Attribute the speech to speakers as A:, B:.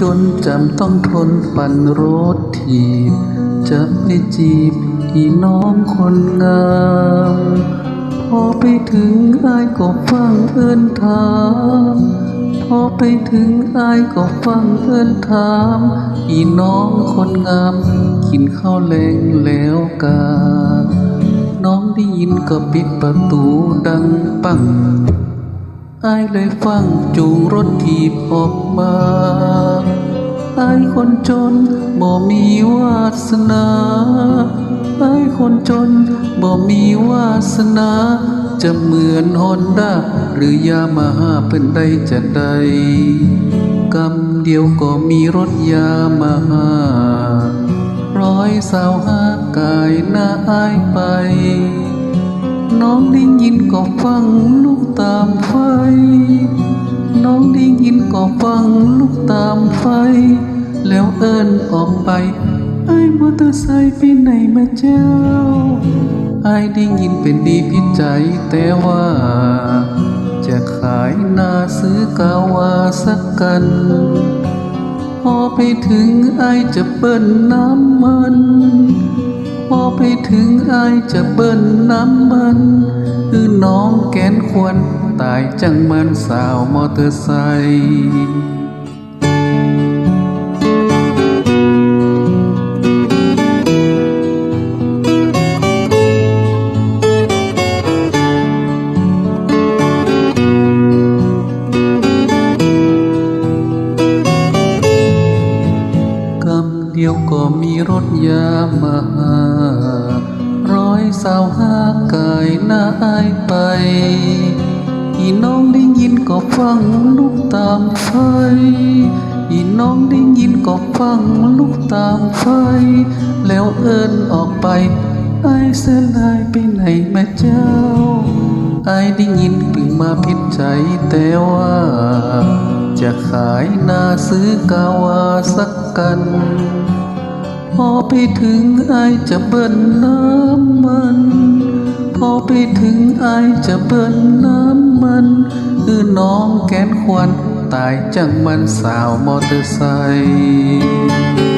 A: จนจำต้องทนปั่นรถถีบ จะไปจีบอีน้องคนงาม พอไปถึงอายก็ฟังเอินถาม พอไปถึงอายก็ฟังเอินถาม อีน้องคนงาม กินข้าวแรงแล้วกาน้องได้ยินก็ปิดประตูดังปังอายเลยฟังจูงรถถีบออกมา คนจนบ่มีวาสนาไอายคนจนบ่มีวาสนา จะเหมือนฮอนด้าหรือยามาฮ่าเป็นได้จะได้กำเดียวก็มีรถยามาฮ่าร้อยสาวห้ากายหน้าอายไป น้องได้ยินก็ฟังลูกตามไฟ น้องได้ยินก็ฟังลูกตาม เอิ้นออกไปไอ้มอเตอร์ไซค์ไปไหนมาเจ้าไอ้ได้ยินเป็นดีพิจัยแต่ว่า จะขายนาซื้อกาวาสักกัน พอไปถึงไอายจะเบิ้ลน้ำมัน พอไปถึงไอายจะเบิ้ลน้ำมันคือน้องแกนควรตายจังมันสาวมอเตอร์ไซค์ ก็มีรถยามาหา ร้อยสาวหากายน้าอายไป อีน้องได้ยินก็ฟังลูกตามไฟ อีน้องได้ยินก็ฟังลูกตามไฟ แล้วเอินออกไป ไอ้เสียลายไปไหนแม่เจ้า ไอ้ได้ยินเพิ่งมาพิดใจแต่ว่าจะขายนาซื้อกาวาสักกัน พอไปถึงไอจะเบิ้ลน้ำมัน พอไปถึงไอจะเบิ้ลน้ำมัน คือน้องแกนควันตายจังมันสาวมอเตอร์ไซค์